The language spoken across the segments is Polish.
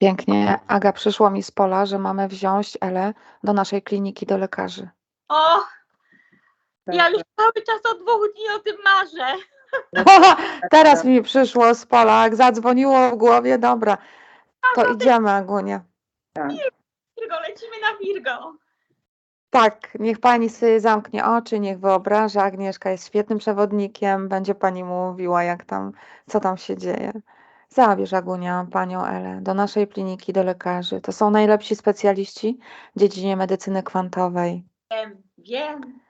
Pięknie. Aga, przyszło mi z pola, że mamy wziąć Elę do naszej kliniki, do lekarzy. O, ja Tak, już cały czas od dwóch dni o tym marzę. Teraz mi przyszło z pola, jak zadzwoniło w głowie, dobra, to idziemy, Agunia. tak. Virgo, lecimy na Virgo. Tak, niech pani sobie zamknie oczy, niech wyobraża, Agnieszka jest świetnym przewodnikiem, będzie pani mówiła, jak tam, co tam się dzieje. Zabierz Agunia panią Elę do naszej kliniki, do lekarzy. To są najlepsi specjaliści w dziedzinie medycyny kwantowej. Wiem, wiem.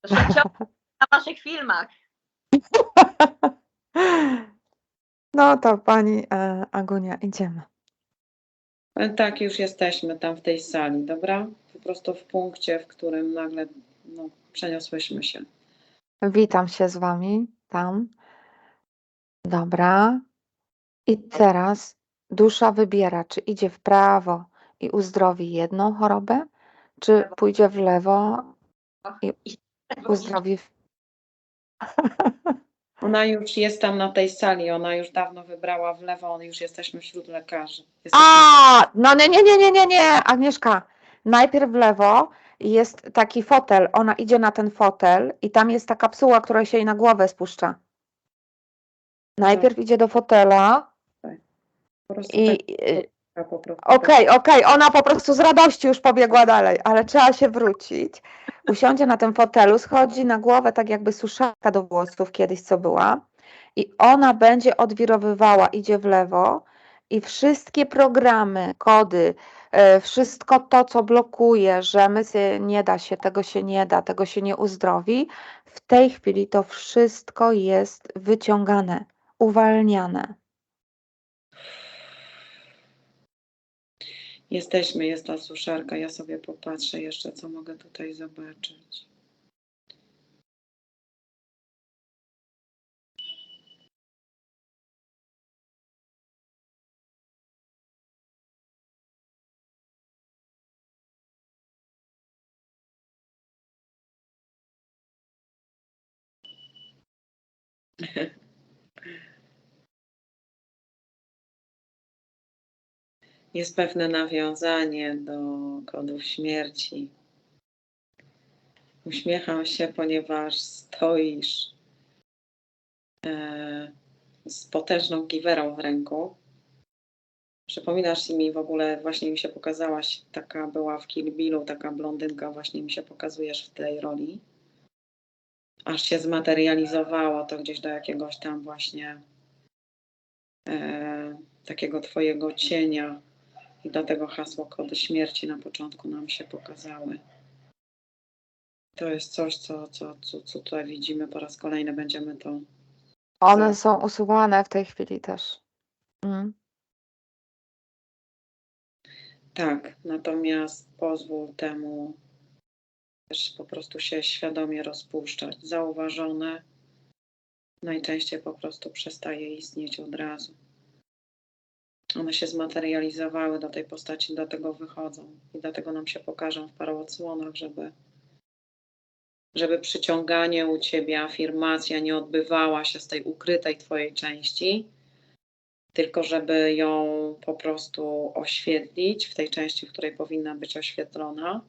To się ciągnie na waszych filmach. No to pani e, Agunia, idziemy. Tak, już jesteśmy tam w tej sali, dobra? Po prostu w punkcie, w którym nagle no, przeniosłyśmy się. Witam się z wami tam. Dobra. I teraz dusza wybiera, czy idzie w prawo i uzdrowi jedną chorobę, czy pójdzie w lewo i uzdrowi. Ona już jest tam na tej sali, ona już dawno wybrała w lewo, on już jesteśmy wśród lekarzy. Jesteśmy... A, no nie, nie, nie, nie, nie, nie, Agnieszka. Najpierw w lewo jest taki fotel. Ona idzie na ten fotel i tam jest ta kapsuła, która się jej na głowę spuszcza. Najpierw idzie do fotela po prostu i. tak, Okej, okej, ona po prostu z radości już pobiegła dalej, ale trzeba się wrócić. Usiądzie na tym fotelu, schodzi na głowę tak jakby suszarka do włosów kiedyś co była i ona będzie odwirowywała, idzie w lewo i wszystkie programy, kody, e, wszystko to, co blokuje, że my się, nie da się, tego się nie da, tego się nie uzdrowi, w tej chwili to wszystko jest wyciągane, uwalniane. Jesteśmy, jest ta suszarka. Ja sobie popatrzę jeszcze, co mogę tutaj zobaczyć. Jest pewne nawiązanie do kodów śmierci. Uśmiecham się, ponieważ stoisz e, z potężną giwerą w ręku. Przypominasz mi w ogóle, właśnie mi się pokazałaś, taka była w Kill Billu, taka blondynka, właśnie mi się pokazujesz w tej roli. Aż się zmaterializowało to gdzieś do jakiegoś tam właśnie e, takiego twojego cienia i dlatego hasło kody śmierci na początku nam się pokazały. To jest coś, co, co, co, co tutaj widzimy po raz kolejny. Będziemy to. One są usuwane w tej chwili też. Mm. Tak, natomiast pozwól temu też po prostu się świadomie rozpuszczać. Zauważone najczęściej po prostu przestaje istnieć od razu. One się zmaterializowały do tej postaci, dlatego wychodzą i dlatego nam się pokażą w paru odsłonach, żeby, żeby przyciąganie u ciebie, afirmacja nie odbywała się z tej ukrytej twojej części, tylko żeby ją po prostu oświetlić w tej części, w której powinna być oświetlona.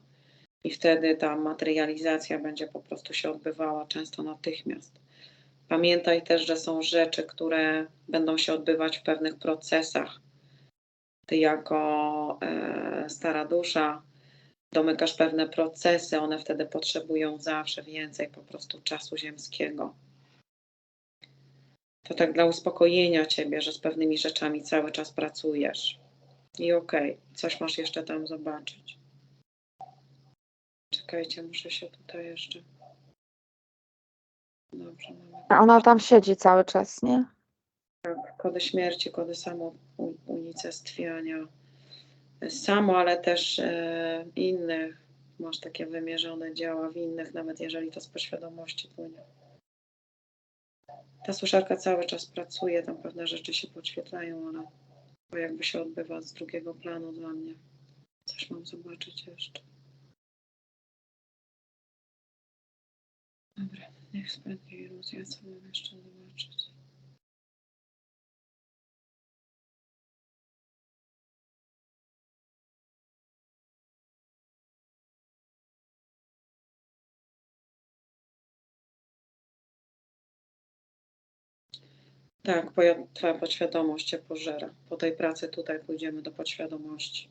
I wtedy ta materializacja będzie po prostu się odbywała często natychmiast. Pamiętaj też, że są rzeczy, które będą się odbywać w pewnych procesach. Ty, jako e, stara dusza, domykasz pewne procesy, one wtedy potrzebują zawsze więcej po prostu czasu ziemskiego. To tak dla uspokojenia ciebie, że z pewnymi rzeczami cały czas pracujesz. I okej, coś masz jeszcze tam zobaczyć. Czekajcie, muszę się tutaj jeszcze. Dobrze, mamy Ona tam siedzi cały czas, nie? kody śmierci, kody samo u- unicestwiania. Samo, ale też e, innych. Masz takie wymierzone działa w innych, nawet jeżeli to z podświadomości płynie. Ta suszarka cały czas pracuje, tam pewne rzeczy się podświetlają, ale to jakby się odbywa z drugiego planu dla mnie. Coś mam zobaczyć jeszcze. Dobra, niech spędzi iluzja, co mam jeszcze zobaczyć. Tak, bo twoja podświadomość cię pożera. Po tej pracy tutaj pójdziemy do podświadomości.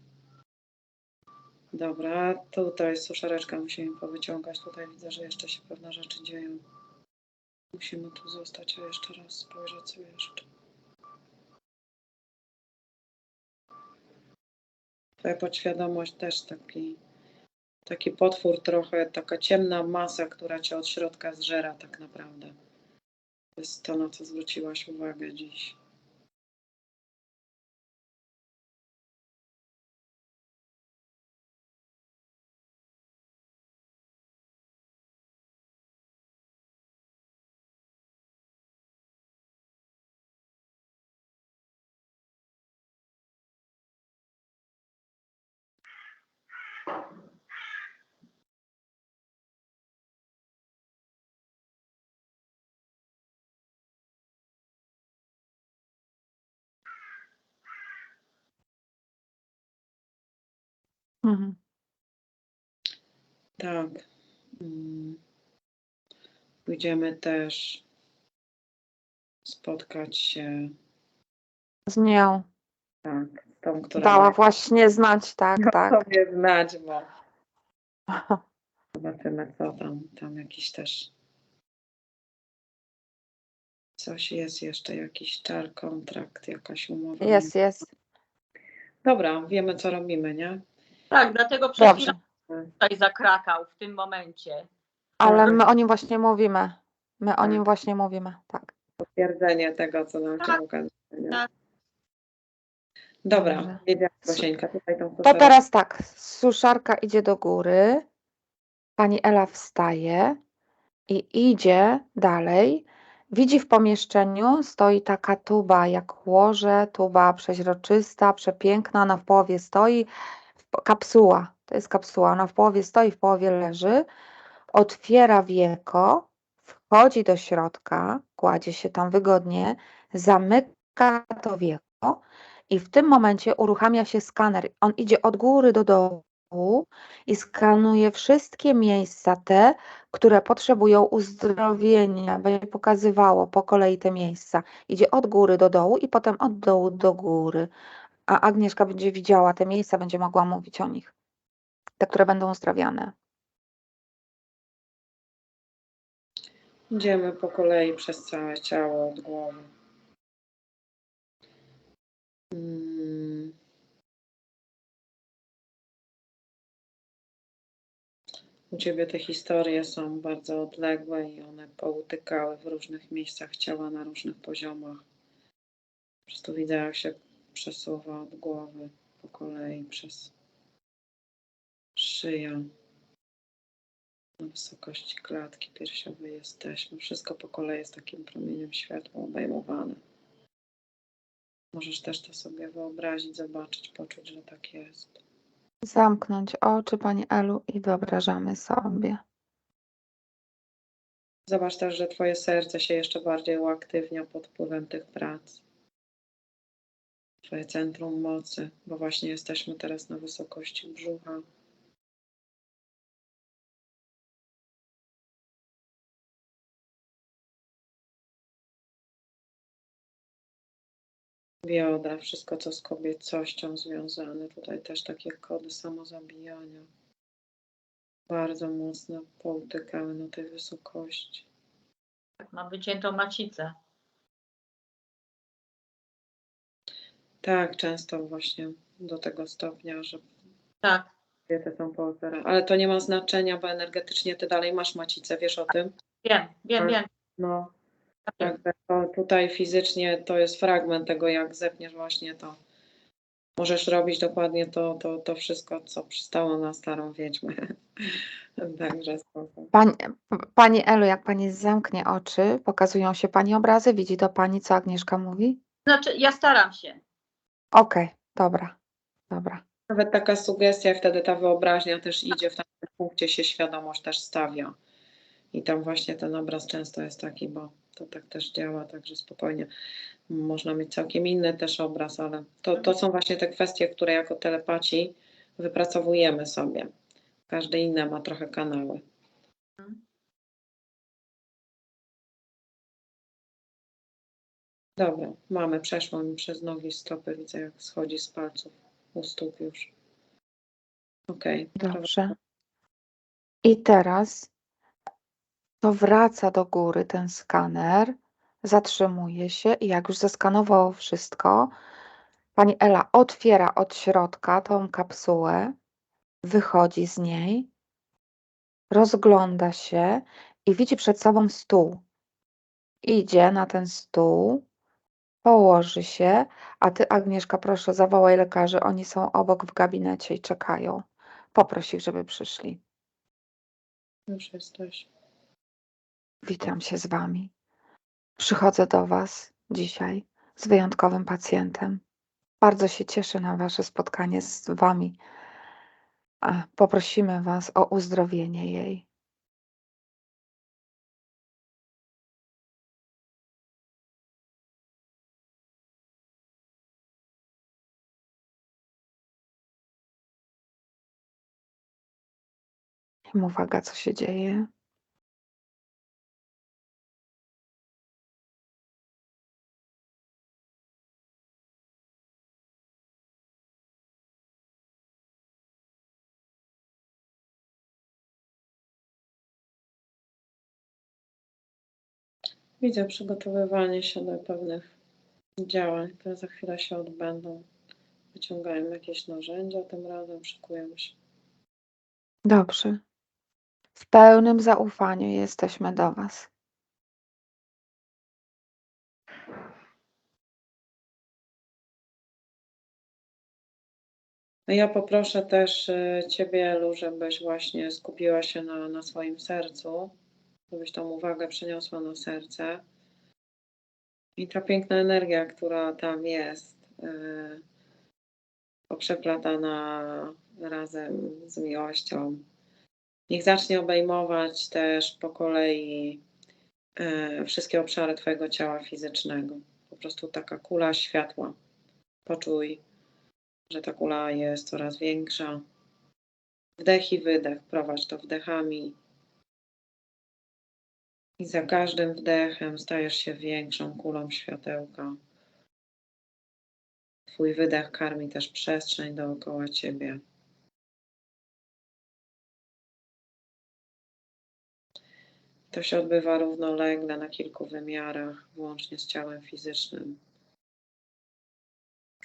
Dobra, tutaj suszareczkę musimy powyciągać. Tutaj widzę, że jeszcze się pewne rzeczy dzieją. Musimy tu zostać, a jeszcze raz spojrzeć, co jeszcze. Twoja podświadomość też taki, taki potwór trochę, taka ciemna masa, która cię od środka zżera tak naprawdę. To jest to, na co zwróciłaś uwagę dziś. Mhm. Tak. Mm. Pójdziemy też spotkać się Z nią. tak, z tą, która Dała ma właśnie znać, tak, tak. sobie znać, bo zobaczymy, co tam, tam jakiś też coś jest jeszcze, jakiś czar, kontrakt, jakaś umowa. Jest, jest. Dobra, wiemy, co robimy, nie? Tak, dlatego przed Dobrze. chwilą tutaj zakrakał w tym momencie. Ale Tak. my o nim właśnie mówimy. My o Tak. nim właśnie mówimy, tak. Potwierdzenie tego, co nam Tak. chciał ukazać. nie? Tak. Dobra, Dobrze. wiedziałam, Gosieńka, tutaj tą To teraz tak, suszarka idzie do góry, pani Ela wstaje i idzie dalej. Widzi w pomieszczeniu, stoi taka tuba jak łoże, tuba przeźroczysta, przepiękna, ona w połowie stoi, kapsuła, to jest kapsuła, ona w połowie stoi, w połowie leży, otwiera wieko, wchodzi do środka, kładzie się tam wygodnie, zamyka to wieko i w tym momencie uruchamia się skaner. On idzie od góry do dołu i skanuje wszystkie miejsca te, które potrzebują uzdrowienia. Będzie pokazywało po kolei te miejsca. Idzie od góry do dołu i potem od dołu do góry. A Agnieszka będzie widziała te miejsca, będzie mogła mówić o nich. Te, które będą uzdrawiane. Idziemy po kolei przez całe ciało od głowy. Mm. U Ciebie te historie są bardzo odległe i one poutykały w różnych miejscach ciała na różnych poziomach. Po prostu widzę, jak się przesuwa od głowy po kolei przez szyję. Na wysokości klatki piersiowej jesteśmy. Wszystko po kolei jest takim promieniem światła obejmowane. Możesz też to sobie wyobrazić, zobaczyć, poczuć, że tak jest. Zamknąć oczy, Pani Elu, i wyobrażamy sobie. Zobacz też, że Twoje serce się jeszcze bardziej uaktywnia pod wpływem tych prac. Centrum mocy, bo właśnie jesteśmy teraz na wysokości brzucha. Biodra, wszystko co z kobiecością związane. Tutaj też takie kody samozabijania. Bardzo mocno poutykały na tej wysokości. Tak, Mam wyciętą macicę. Tak, często właśnie do tego stopnia, że Tak, kobiety są po operacji. Ale to nie ma znaczenia, bo energetycznie ty dalej masz macicę, wiesz o tym? wiem, wiem, Tak. wiem. No, wiem. tak, to tutaj fizycznie to jest fragment tego, jak zepniesz właśnie to. Możesz robić dokładnie to, to, to wszystko, co przystało na starą wiedźmę. Także spoko. Pani, pani Elu, jak Pani zamknie oczy, pokazują się Pani obrazy, widzi to Pani, co Agnieszka mówi? Znaczy, ja staram się. Okej, dobra, dobra. Nawet taka sugestia, wtedy ta wyobraźnia też idzie, w takim punkcie się świadomość też stawia. I tam właśnie ten obraz często jest taki, bo to tak też działa, także spokojnie. Można mieć całkiem inny też obraz, ale to, to są właśnie te kwestie, które jako telepaci wypracowujemy sobie. Każdy inny ma trochę kanały. Dobra, mamy, przeszło mi przez nogi, stopy, widzę jak schodzi z palców u stóp już. Okej. Dobrze. I teraz to wraca do góry ten skaner, zatrzymuje się i jak już zeskanowało wszystko, pani Ela otwiera od środka tą kapsułę, wychodzi z niej, rozgląda się i widzi przed sobą stół. Idzie na ten stół, położy się, a ty, Agnieszka, proszę, zawołaj lekarzy, oni są obok w gabinecie i czekają. Poproś ich, żeby przyszli. Już jesteś. Witam się z Wami. Przychodzę do Was dzisiaj z wyjątkowym pacjentem. Bardzo się cieszę na Wasze spotkanie z Wami. Poprosimy Was o uzdrowienie jej. Mów, Aga, co się dzieje? Widzę przygotowywanie się do pewnych działań, które za chwilę się odbędą. Wyciągają jakieś narzędzia, tym razem szykują się. Dobrze. W pełnym zaufaniu jesteśmy do Was. No Ja poproszę też y, Ciebie, Elu, żebyś właśnie skupiła się na, na swoim sercu, żebyś tą uwagę przeniosła na serce. I ta piękna energia, która tam jest, y, poprzeplatana razem z miłością, niech zacznie obejmować też po kolei y, wszystkie obszary Twojego ciała fizycznego. Po prostu taka kula światła. Poczuj że ta kula jest coraz większa. Wdech i wydech, prowadź to wdechami. I za każdym wdechem stajesz się większą kulą światełka. Twój wydech karmi też przestrzeń dookoła ciebie. To się odbywa równolegle na kilku wymiarach, włącznie z ciałem fizycznym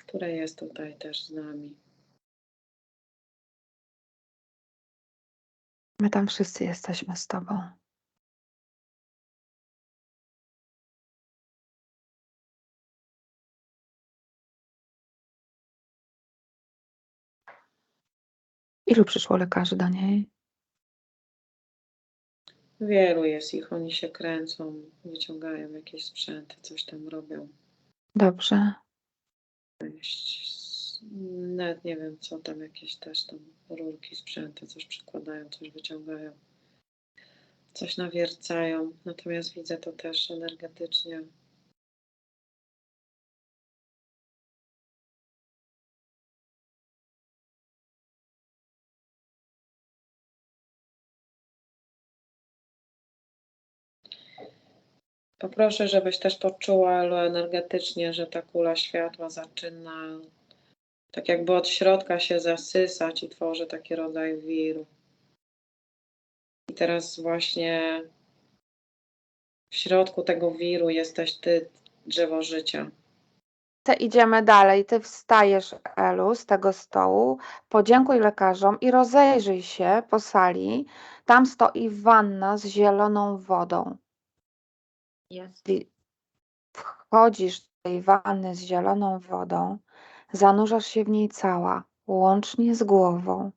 które jest tutaj też z nami. My tam wszyscy jesteśmy z Tobą. Ilu przyszło lekarzy do niej? Wielu jest ich, oni się kręcą, wyciągają jakieś sprzęty, coś tam robią. Dobrze. Jakieś- Nawet nie wiem, co tam, jakieś też tam rurki, sprzęty, coś przykładają, coś wyciągają, coś nawiercają. Natomiast widzę to też energetycznie. Poproszę, żebyś też poczuła energetycznie, że ta kula światła zaczyna tak jakby od środka się zasysać i tworzy taki rodzaj wiru. I teraz właśnie w środku tego wiru jesteś ty, drzewo życia. Te idziemy dalej. Ty wstajesz, Elu, z tego stołu, podziękuj lekarzom i rozejrzyj się po sali. Tam stoi wanna z zieloną wodą. Jest. Wi- Wchodzisz do tej wanny z zieloną wodą, zanurzasz się w niej cała, łącznie z głową.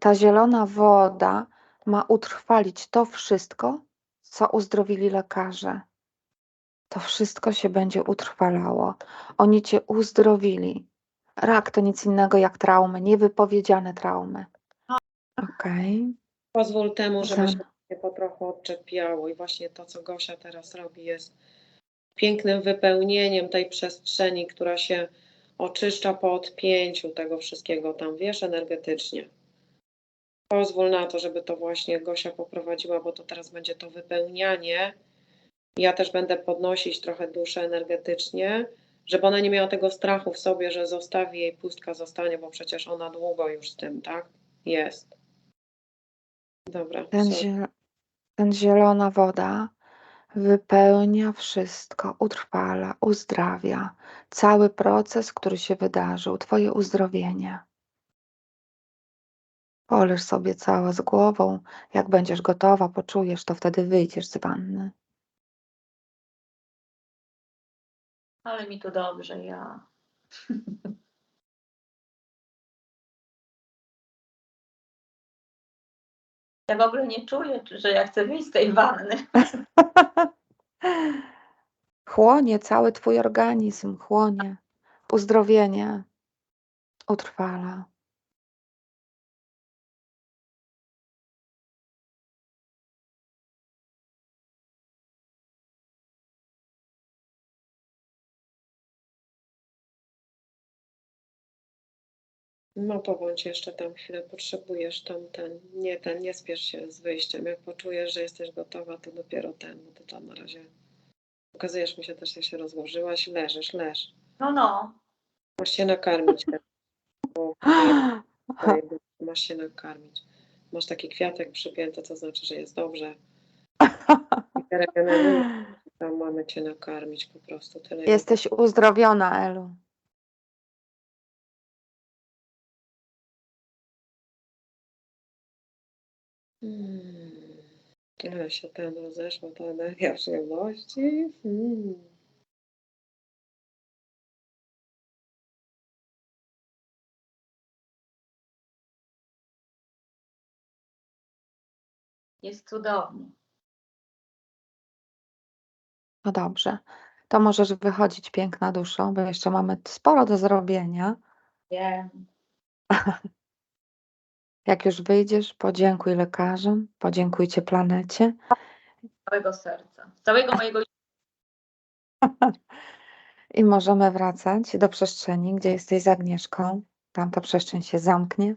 Ta zielona woda ma utrwalić to wszystko, co uzdrowili lekarze. To wszystko się będzie utrwalało. Oni cię uzdrowili. Rak to nic innego jak traumy, niewypowiedziane traumy. Okej. Pozwól temu, żeby się się po trochu odczepiało i właśnie to, co Gosia teraz robi, jest pięknym wypełnieniem tej przestrzeni, która się oczyszcza po odpięciu tego wszystkiego tam, wiesz, energetycznie. Pozwól na to, żeby to właśnie Gosia poprowadziła, bo to teraz będzie to wypełnianie Ja też będę podnosić trochę duszę energetycznie, żeby ona nie miała tego strachu w sobie, że zostawi jej pustka zostanie, bo przecież ona długo już z tym, tak? Jest. Dobra. Ten zielona woda wypełnia wszystko, utrwala, uzdrawia cały proces, który się wydarzył, Twoje uzdrowienie. Poleż sobie cała z głową. Jak będziesz gotowa, poczujesz, to wtedy wyjdziesz z wanny. Ale mi tu dobrze, ja. Ja w ogóle nie czuję, że ja chcę wyjść z tej wanny. Chłonie cały Twój organizm, chłonie. Uzdrowienie utrwala. No to bądź jeszcze tam chwilę, potrzebujesz tam ten, nie ten, nie spiesz się z wyjściem. Jak poczujesz, że jesteś gotowa, to dopiero ten, bo to tam na razie pokazujesz mi się też, jak się rozłożyłaś, leżysz, leż. No, no. Masz się nakarmić. teraz, bo Masz się nakarmić. Masz taki kwiatek przypięty, to znaczy, że jest dobrze. I tam mamy cię nakarmić po prostu. Tyle Jesteś uzdrowiona, Elu. Hmm. Tyle się ten rozeszła, ta energia przyjemności. Hmm. Jest cudownie. No dobrze. To możesz wychodzić piękna duszą, bo jeszcze mamy sporo do zrobienia. Wiem. Jak już wyjdziesz, podziękuj lekarzom, podziękujcie planecie Z całego serca. Z całego mojego i możemy wracać do przestrzeni, gdzie jesteś z Agnieszką. Tam ta przestrzeń się zamknie.